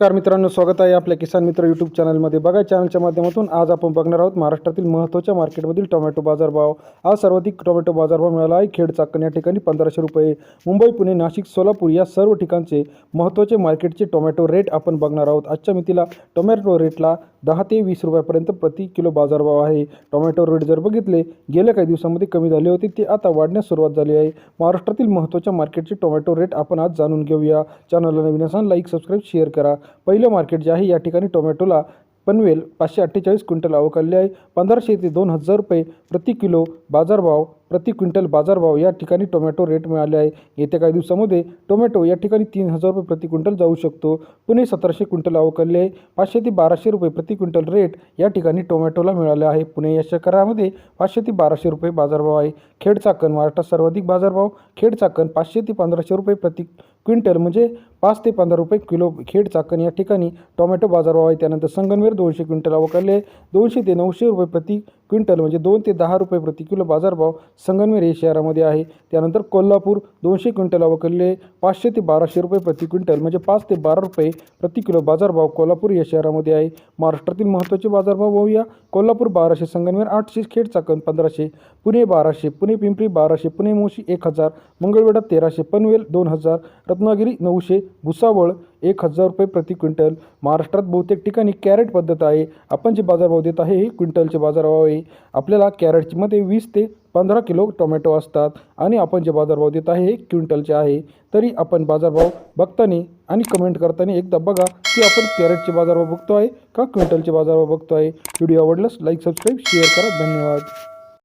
नमस्कार मित्रांनो स्वागत आहे आपल्या किसान मित्र यूट्यूब चॅनलमध्ये बघा चॅनलच्या माध्यमातून आज आपण बघणार आहोत महाराष्ट्रातील महत्त्वाच्या मार्केटमधील टोमॅटो बाजारभाव आज सर्वाधिक टोमॅटो बाजारभाव मिळाला आहे. खेड चाकण या ठिकाणी पंधराशे रुपये मुंबई पुणे नाशिक सोलापूर या सर्व ठिकाणचे महत्त्वाचे मार्केटचे टोमॅटो रेट आपण बघणार आहोत. आजच्या मितीला टोमॅटो रेटला दहा ते वीस रुपयापर्यंत प्रति किलो बाजारभाव आहे. टोमॅटो रेट जर बघितले गेल्या काही दिवसांमध्ये कमी झाले होते ते आता वाढण्यास सुरुवात झाली आहे. महाराष्ट्रातील महत्त्वाच्या मार्केटचे टोमॅटो रेट आपण आज जाणून घेऊया. चॅनलला नवीन असाल लाईक सबस्क्राईब शेअर करा. पहिलं मार्केट जे आहे या ठिकाणी टोमॅटोला पनवेल पाचशे अठ्ठेचाळीस क्विंटल अवकालले आहे. पंधराशे ते दोन हजार रुपये प्रति किलो बाजारभाव प्रति क्विंटल बाजारभाव या ठिकाणी टोमॅटो रेट मिळाले आहे. येत्या काही दिवसामध्ये टोमॅटो या ठिकाणी तीन हजार रुपये प्रति क्विंटल जाऊ शकतो. पुणे सतराशे क्विंटल अवकलले आहे. पाचशे ते बाराशे रुपये प्रति क्विंटल रेट या ठिकाणी टोमॅटोला मिळाले आहे. पुणे या शहरामध्ये पाचशे ते बाराशे रुपये बाजारभाव आहे. खेड चाकण महाराष्ट्रात सर्वाधिक बाजारभाव. खेड चाकण पाचशे ते पंधराशे रुपये प्रति क्विंटल म्हणजे पाच ते पंधरा रुपये किलो खेड चाकण या ठिकाणी टोमॅटो बाजारभाव आहे. त्यानंतर संगमनेर दोनशे क्विंटल अवकालले दोनशे ते नऊशे रुपये प्रति क्विंटल म्हणजे दोन ते दहा रुपये प्रति किलो बाजारभाव संगमनेर या शहरामध्ये आहे. त्यानंतर कोल्हापूर दोनशे क्विंटल अवकलले पाचशे ते बाराशे रुपये प्रति क्विंटल म्हणजे पाच ते बारा रुपये प्रति किलो बाजारभाव कोल्हापूर या शहरामध्ये आहे. महाराष्ट्रातील महत्त्वाचे बाजारभाव पाहूया. कोल्हापूर बाराशे संगमनेर आठशे खेड चाकण पंधराशे पुणे बाराशे पुणे पिंपरी बाराशे पुणे मोशी एक हजार मंगळवेढा तेराशे पनवेल दोन हजार रत्नागिरी नऊशे भुसावळ एक हजार रुपये प्रति क्विंटल. महाराष्ट्रात बहुतेक ठिकाणी कॅरेट पद्धत आहे. आपण जे बाजारभाव देत आहे हे क्विंटलचे बाजारभाव आहे. आपल्याला कॅरेटमध्ये वीस ते पंधरा किलो टोमॅटो असतात आणि आपण जे बाजारभाव देत आहे हे क्विंटलचे आहे. तरी आपण बाजारभाव बघताना आणि कमेंट करताना एकदा बघा की आपण कॅरेटचे बाजारभाव बघतो आहे का क्विंटलचे बाजारभाव बघतो आहे व्हिडिओ आवडल्यास लाईक सबस्क्राईब शेअर करा. धन्यवाद.